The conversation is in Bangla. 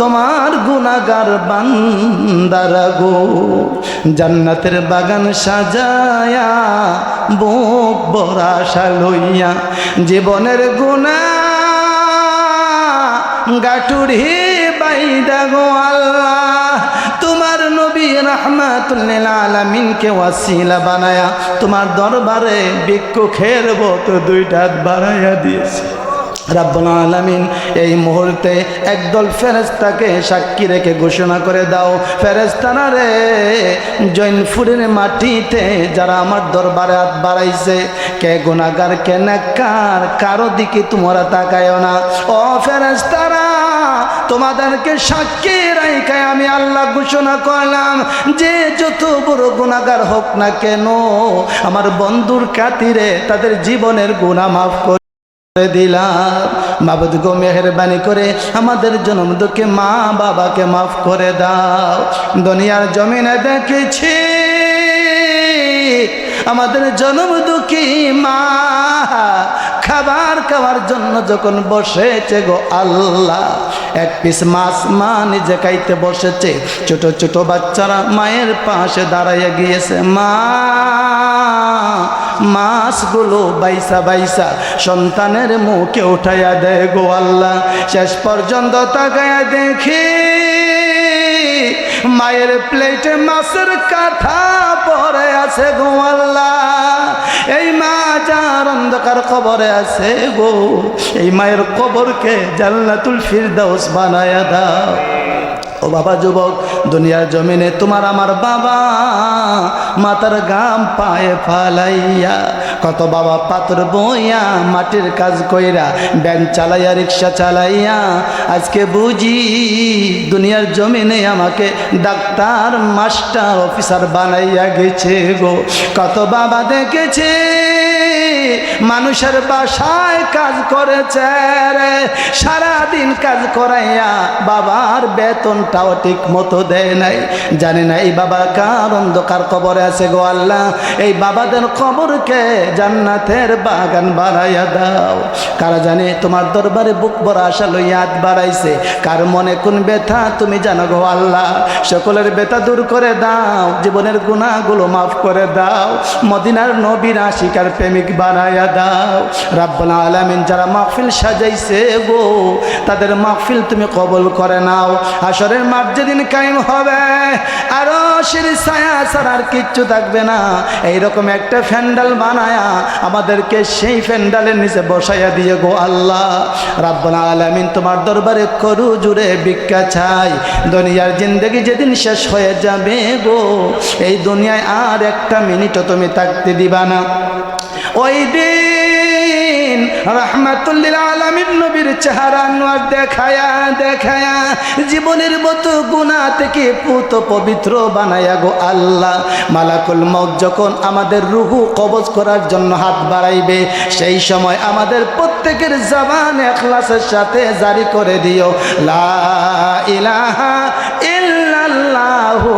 তোমার গুনাগার বান্দার গো জান্নাতের বাগান সাজায়া, বুক বরাশা লইয়া জীবনের গুণা গাটুরি বাইদা গো আল্লাহ। তোমার নবী রহমাতুল্লিল আলামিনকে ওয়াসিলা বানায়া, তোমার দরবারে ভিক্ষুকের মতো দুইটা বাড়াইয়া দিয়েছে। রাব্বুল আলামিন, এই মুহূর্তে একদল ফেরেস্তাকে সাক্ষী রেখে ঘোষণা করে দাও ফেরেস্তানা রে, জৈনপুরের মাটিতে যারা আমার দরবারে হাত বাড়াইছে, কে গুণাগার কে নাকার কারও দিকে তোমরা তাকায় না। ও ফেরেস্তারা তোমাদেরকে সাক্ষী রাইখায় আমি আল্লাহ ঘোষণা করলাম, যে যত বড় গুণাগার হোক না কেন, আমার বন্ধুর কাতিরে তাদের জীবনের গুণা মাফ করে দিলাম। মাবুদ গো মেহরবানি করে আমাদের জন্ম দুঃখে মা বাবাকে মাফ করে দাও। দুনিয়ার জমিনে দেখেছি, আমাদের জন্ম দুঃখী মা খাবার খাওয়ার জন্য যখন বসেছে গো আল্লাহ, এক পিস মাছ মা নিজে খাইতে বসেছে। ছোট ছোট বাচ্চারা মায়ের পাশে দাঁড়াইয়া গিয়েছে, মা মাছগুলো বাইসা বাইসা সন্তানের মুখে উঠাইয়া দেয় গো আল্লাহ। শেষ পর্যন্ত তাকায়া দেখি মায়ের প্লেটে মাছের কাঠা পরে আছে গো আল্লাহ। এই মা যার অন্ধকার কবরে আছে গো। এই মায়ের কবরকে জান্নাতুল ফিরদাউস বানায়া দাও। ও বাবা যুবক দুনিয়ার জমিনে তোমার আমার বাবা মাতার গাম পায়ে ফালাইয়া, কত বাবা পাথর বইয়া মাটির কাজ কইরা ব্যান চালাইয়া, রিক্সা চালাইয়া, আজকে বুঝি দুনিয়ার জমিনে আমাকে ডাক্তার, মাস্টার, অফিসার বানাইয়া গেছে গো। কত বাবা দেখেছে মানুষের বাসায় কাজ করেছে রে। সারাদিন কাজ করাইয়া বাবার বেতনটাও ঠিক মতো দেয় নাই। জানি না এই বাবা কার অন্ধকার কবরে আছে গো আল্লাহ। এই বাবাদের কবরকে জান্নাতের বাগান বাড়াইয়া দাও। কারা জানে তোমার দরবারে বুক বড় আশা লইয়া বাড়াইছে। কার মনে কোন ব্যথা তুমি জানো গো আল্লাহ। সকলের ব্যথা দূর করে দাও। জীবনের গুণাগুলো মাফ করে দাও। মদিনার নবীর আশিকার প্রেমিক বানাইয়া দাও রাব্বুল আলামিন যারা মাহফিল সাজাইছে গো, তাদের মাহফিল তুমি কবল করে নাও। আসরের মাঠ যেদিন কায়েম হবে, আরও সিঁড়ি ছায়া ছাড়া আর কিচ্ছু থাকবে না। এইরকম একটা ফ্যান্ডাল বানায়া আমাদেরকে সেই ফ্যান্ডালের নিচে বসাইয়া দিয়ে গো আল্লাহ। রাব্বুল আলামিন তোমার দরবারে করু জুড়ে ভিক্ষা চাই। দুনিয়ার জিন্দগি যেদিন শেষ হয়ে যাবে গো, এই দুনিয়ায় আর একটা মিনিটও তুমি থাকতে দিবা না। ওই দিন রহমাতুল্লিল নবীর চেহারা নোয়ার দেখায়া দেখায়া, জীবনের মতো গুণা থেকে পুত পবিত্র বানায়া গো আল্লাহ। মালাকুল মত যখন আমাদের রুহু কবজ করার জন্য হাত বাড়াইবে, সেই সময় আমাদের প্রত্যেকের জবান এখলাসের সাথে জারি করে দিও। লা ইলাহা ইল্লাল্লাহু